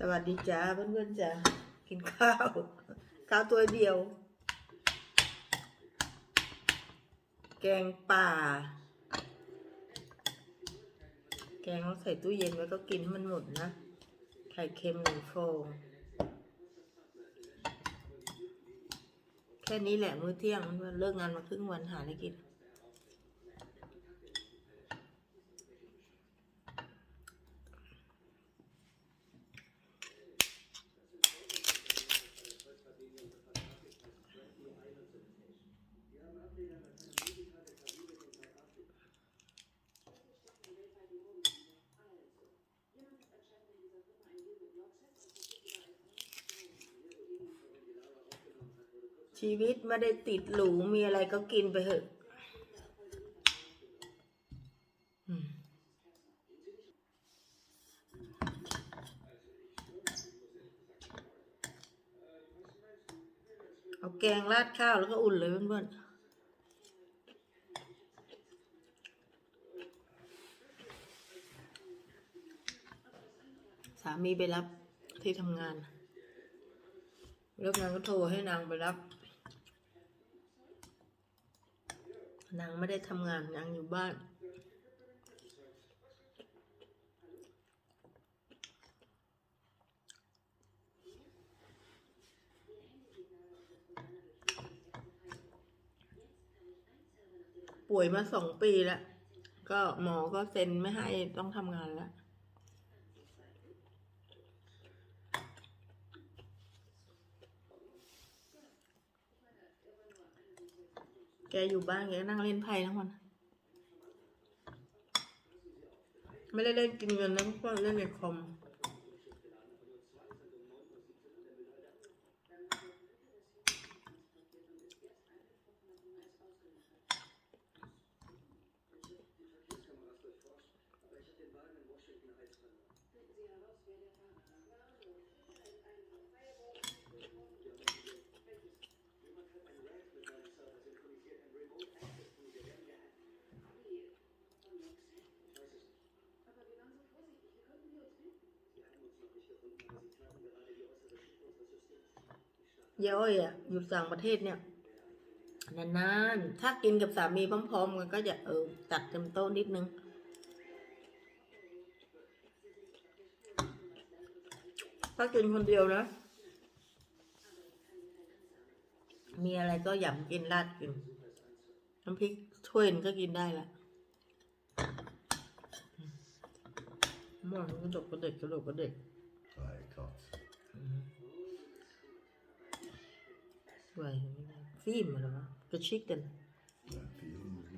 สวัสดีจ้าเพื่อนๆจ้ากินข้าวข้าวตัวเดียว แกงป่า แกงเราใส่ตู้เย็นไว้ก็กินให้มันหมดนะ ไข่เค็มหนึ่งฟองแค่นี้แหละมื้อเที่ยงมันเลิกงานมาครึ่งวันหาอะไรกิน ชีวิตไม่ได้ติดหรูมีอะไรก็กินไปเถอะเอาแกงราดข้าวแล้วก็อุ่นเลยเพื่อนๆสามีไปรับที่ทำงาน เลิกงานก็โทรให้นางไปรับ นางไม่ได้ทำงานนางอยู่บ้าน ป่วยมาสองปีแล้ว ก็หมอก็เซ็นไม่ให้ต้องทำงานแล้ว แกอยู่บ้านแกนั่งเล่นไพ่ทั้งวัน ไม่ได้เล่นกินเงินนะก็เล่นในคอม ย้อยอะอยู่ต่างประเทศเนี่ยนานๆ ถ้ากินกับสามีพร้อมๆกันก็จะเออตัดเต็มโต๊ะนิดนึง ถ้ากินคนเดียวนะ มีอะไรก็หยำกินราดกิน น้ำพริกถ้วยนึงก็กินได้ละหมอนกระดกกระเด็กกระดกกระเด็ก Drei Gott. ไว้ฟิล์มอะกระชิกกัน Ja, viel muss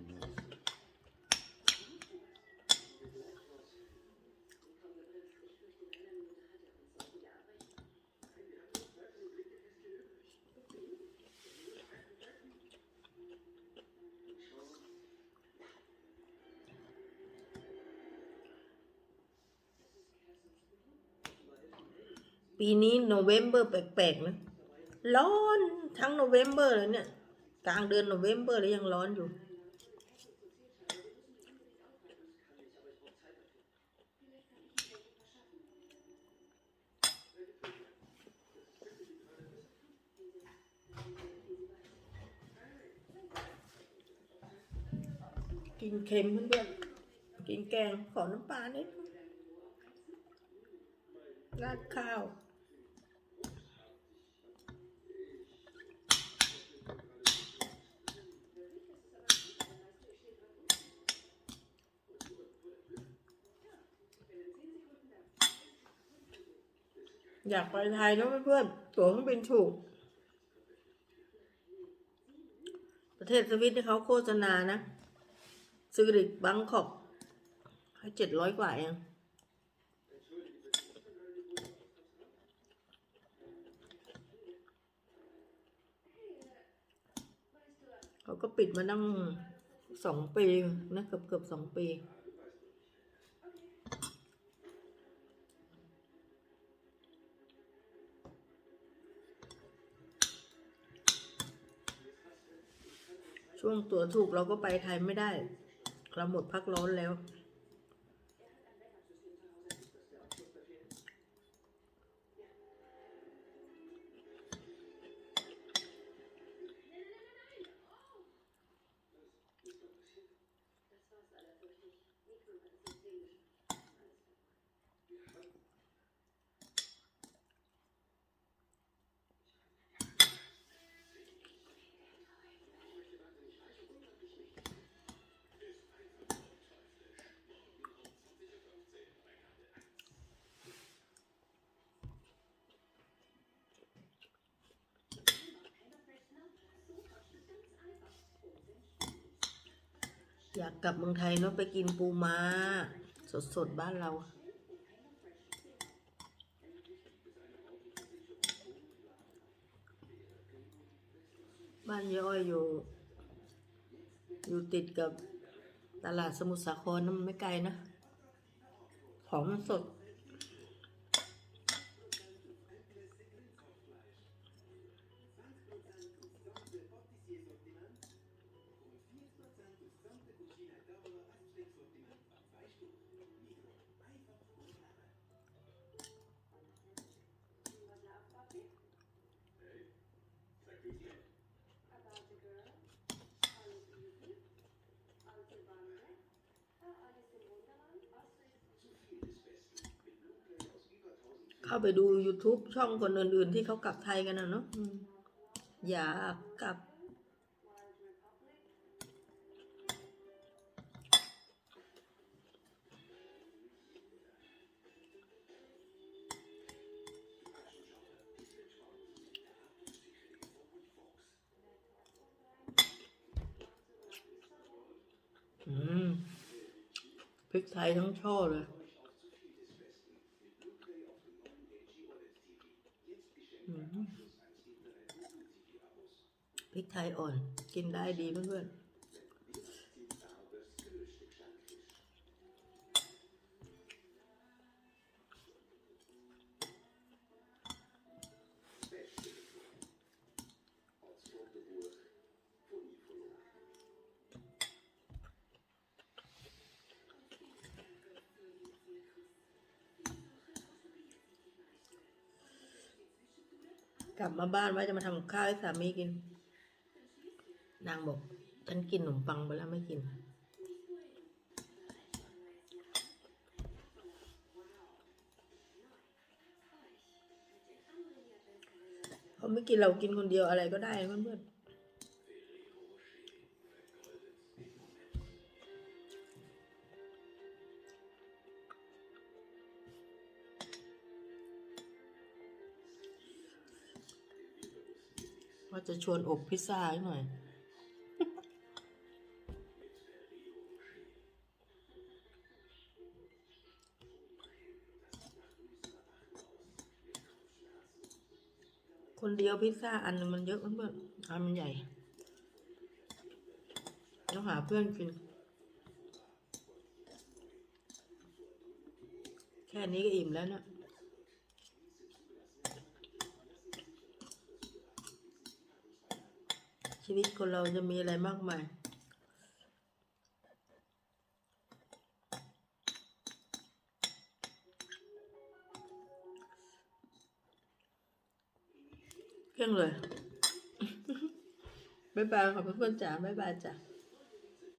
ปีนี้โนเวมเบอร์แปลกๆนะ ร้อนทั้งโนเวมเบอร์เลยเนี่ย กลางเดือนโนเวมเบอร์แล้วยังร้อนอยู่ กินเค็มเพื่อนๆกินแกงขอน้ำปลานิดราดข้าว อยากไปไทยนะเพื่อนๆตั๋วเครื่องบินถูก ประเทศสวิตที่เขาโฆษณานะซูริกบังคอกให้เจ็ดร้อยกว่าเองเขาก็ปิดมาตั้งสองปีนะเกือบเกือบสองปี ช่วงตั๋วถูกเราก็ไปไทยไม่ได้ เราหมดพักร้อนแล้ว อยากกลับเมืองไทยเนาะไปกินปูม้า สดๆ บ้านเรา บ้านย้อยอยู่ อยู่ติดกับตลาดสมุทรสาครนะมันไม่ไกลนะ ของมันสด เข้าไปดู YouTube ช่องคนอื่น ๆ ที่เขากลับไทยกันนะเนาะอืมอยากกลับ อืมพริกไทยทั้งช่อเลย อืมพริก ไทยอ่อน กินได้ดีเพื่อนๆกลับมาบ้านว่าจะมาทำข้าวให้สามีกิน นางบอกฉันกินขนมปังไปแล้วไม่กิน เขาไม่กินเรากินคนเดียวอะไรก็ได้เพื่อนๆว่าจะชวนอบพิซซ่าให้หน่อย คนเดียวพิซซ่าอันมันเยอะเพื่อนๆอันมันใหญ่ต้องหาเพื่อนกิน แค่นี้ก็อิ่มแล้วเนี่ยชีวิตคนเราจะมีอะไรมากมาย เครื่งเลย บ๊ายบายค่ะเพื่อนๆจ๋าบ๊ายบายจ้ะ